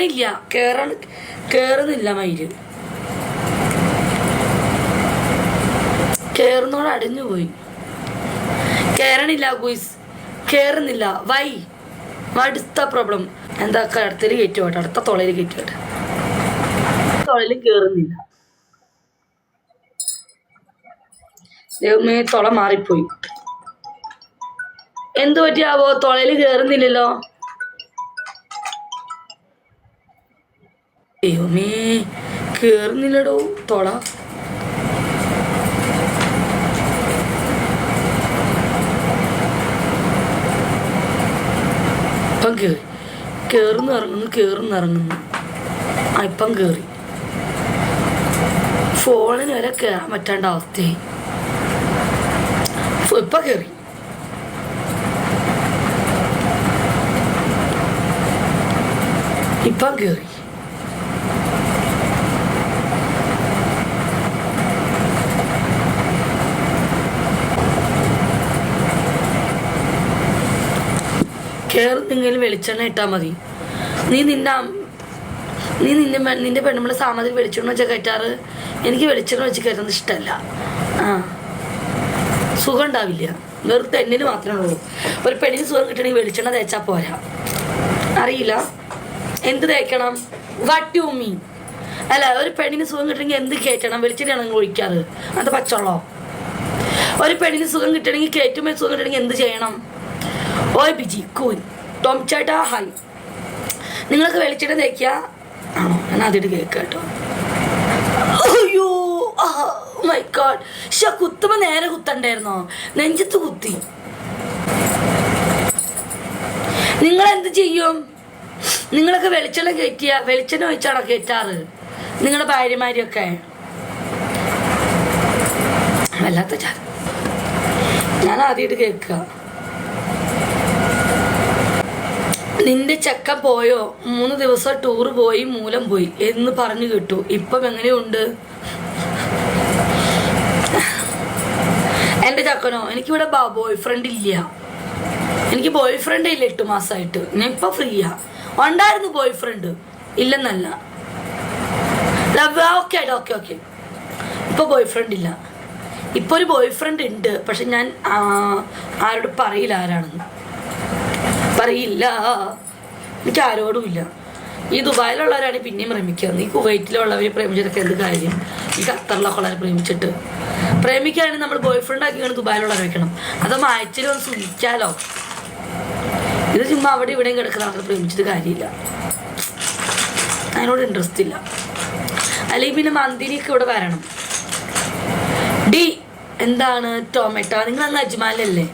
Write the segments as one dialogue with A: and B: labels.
A: കേറണില്ല. കേറണ കേറുന്നില്ല മയിൽ. കേറുന്നോട് അടിഞ്ഞു പോയി. കേറണില്ല ഗുയിസ്. കേറുന്നില്ല. വൈ. അടുത്ത പ്രോബ്ലം എന്താ അടുത്തിൽ കയറ്റുപോട്ടെ അടുത്ത തൊളയിൽ കയറ്റുപോട്ടെ തൊളയിൽ കേറുന്നില്ല. തൊള മാറിപ്പോയി. എന്തു പറ്റിയാവോ? തൊളയിൽ കേറുന്നില്ലല്ലോ. ദൈവമേ കേറുന്നില്ലടോ തൊള. ഇപ്പം കേറി. കേറുന്നു ഇറങ്ങുന്നു കേറുന്നു ഇറങ്ങുന്നു. ആ ഇപ്പം കേറി. ഫോണിന് വരെ കയറാൻ പറ്റാണ്ട അവസ്ഥയായി. ഇപ്പൊ കേറി. ഇപ്പം കേറി. കേറുന്നെങ്കിലും വെളിച്ചെണ്ണ ഇട്ടാൽ മതി. നീ നിന്നെ അം- നീ നിന്റെ നിന്റെ പെണ്ണുമ്പളെ സാമതിൽ വെളിച്ചെണ്ണ വെച്ചാൽ കയറ്റാറ്? എനിക്ക് വെളിച്ചെണ്ണ വെച്ച് കയറ്റുന്നത് ഇഷ്ടമല്ല ആ. സുഖം ഉണ്ടാവില്ല വെറുതെ തെന്നിന് മാത്രമേ ഉള്ളൂ. ഒരു പെണ്ണിന് സുഖം കിട്ടണമെങ്കിൽ വെളിച്ചെണ്ണ തേച്ചാൽ പോരാ. അറിയില്ല? എന്ത് തേക്കണം? What you mean. അല്ല ഒരു പെണ്ണിന് സുഖം കിട്ടണമെങ്കിൽ എന്ത് കയറ്റണം? വെളിച്ചെണ്ണയാണ് ഒഴിക്കാറ്? അത് പച്ചവെള്ളം? ഒരു പെണ്ണിന് സുഖം കിട്ടണമെങ്കിൽ കയറ്റുമ്പോൾ സുഖം കിട്ടണമെങ്കിൽ എന്ത് ചെയ്യണം? ഓയ് ബിജി കൂൻ ടോം ചേട്ടാ ഹായ് നിങ്ങൾക്ക് വെളിച്ചെണ്ണ തേക്കുക ആണോ? ഞാൻ ആദ്യമായിട്ട് കേൾക്കുക കേട്ടോ അയ്യോ മൈ ഗോഡ് പക്ഷെ കുത്തുമ്പോ നേരെ കുത്തണ്ടായിരുന്നോ? നെഞ്ചത്ത് കുത്തി. നിങ്ങൾ എന്ത് ചെയ്യും? നിങ്ങളൊക്കെ വെളിച്ചെണ്ണ കയറ്റിയ വെളിച്ചെണ്ണ ഒഴിച്ചാണോ കയറ്റാറ്? നിങ്ങളുടെ ഭാര്യമാരെയൊക്കെ വല്ലാത്ത ഞാൻ ആദ്യമായിട്ട് കേൾക്കുക നിന്റെ ചക്ക പോയോ? മൂന്ന് ദിവസം ടൂർ പോയി മൂലം പോയി. എന്ന് പറഞ്ഞു കേട്ടു. ഇപ്പം എങ്ങനെയുണ്ട്? എന്റെ ചക്കനോ എനിക്കിവിടെ ബോയ് ഫ്രണ്ട് ഇല്ല. എനിക്ക് ബോയ് ഫ്രണ്ട് ഇല്ല എട്ട് മാസമായിട്ട് ഞാൻ ഇപ്പൊ ഫ്രീയാ ഉണ്ടായിരുന്നു ബോയ് ഫ്രണ്ട് ഇല്ലെന്നല്ല. ഓക്കെ ഓക്കെ ഓക്കെ ഇപ്പൊ ബോയ് ഫ്രണ്ട് ഇല്ല ഇപ്പൊ ഒരു ബോയ് ഫ്രണ്ട് ഉണ്ട്. പക്ഷെ ഞാൻ ആരോട് പറയില്ല ആരാണെന്ന്. പറയില്ല. എനിക്ക് ആരോടും ഇല്ല ഈ ദുബായിലുള്ളവരാണ് പിന്നെയും പ്രേമിക്കുക. ഈ കുവൈറ്റിലുള്ളവരെ പ്രേമിച്ചിട്ടൊക്കെ എന്ത് കാര്യം? ഈ ഖത്തറിലൊക്കെ ഉള്ളവരെ പ്രേമിച്ചിട്ട്. പ്രേമിക്കുകയാണെങ്കിൽ നമ്മൾ ബോയ് ഫ്രണ്ട് ആക്കിയാണ് ദുബായിലുള്ളവരെ വെക്കണം. അതൊന്ന് ആഴ്ചയിൽ ഒന്ന് സുഖിക്കാലോ ഇത് ചുമ്മാ അവിടെ ഇവിടെയും കിടക്കുന്ന ആൾക്കാർ പ്രേമിച്ചിട്ട് കാര്യമില്ല. അതിനോട് ഇൻട്രസ്റ്റ് ഇല്ല. അല്ലെങ്കിൽ പിന്നെ മന്തിരിക്ക് ഇവിടെ വരണം. ഡി എന്താണ് ടൊമാറ്റോ? നിങ്ങൾ അന്ന് അജ്മാലല്ലേ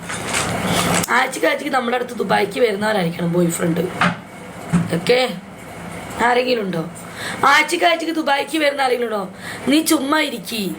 A: ആഴ്ചക്ക് ആഴ്ചക്ക് നമ്മുടെ അടുത്ത് ദുബായിക്ക് വരുന്നവരായിരിക്കണം ബോയ് ഫ്രണ്ട് ഓക്കെ ആരെങ്കിലും ഉണ്ടോ? ആഴ്ചക്ക് ആഴ്ചക്ക് ദുബായിക്ക് വരുന്ന ആരെങ്കിലും ഉണ്ടോ? നീ ചുമ്മാ ഇരിക്കി.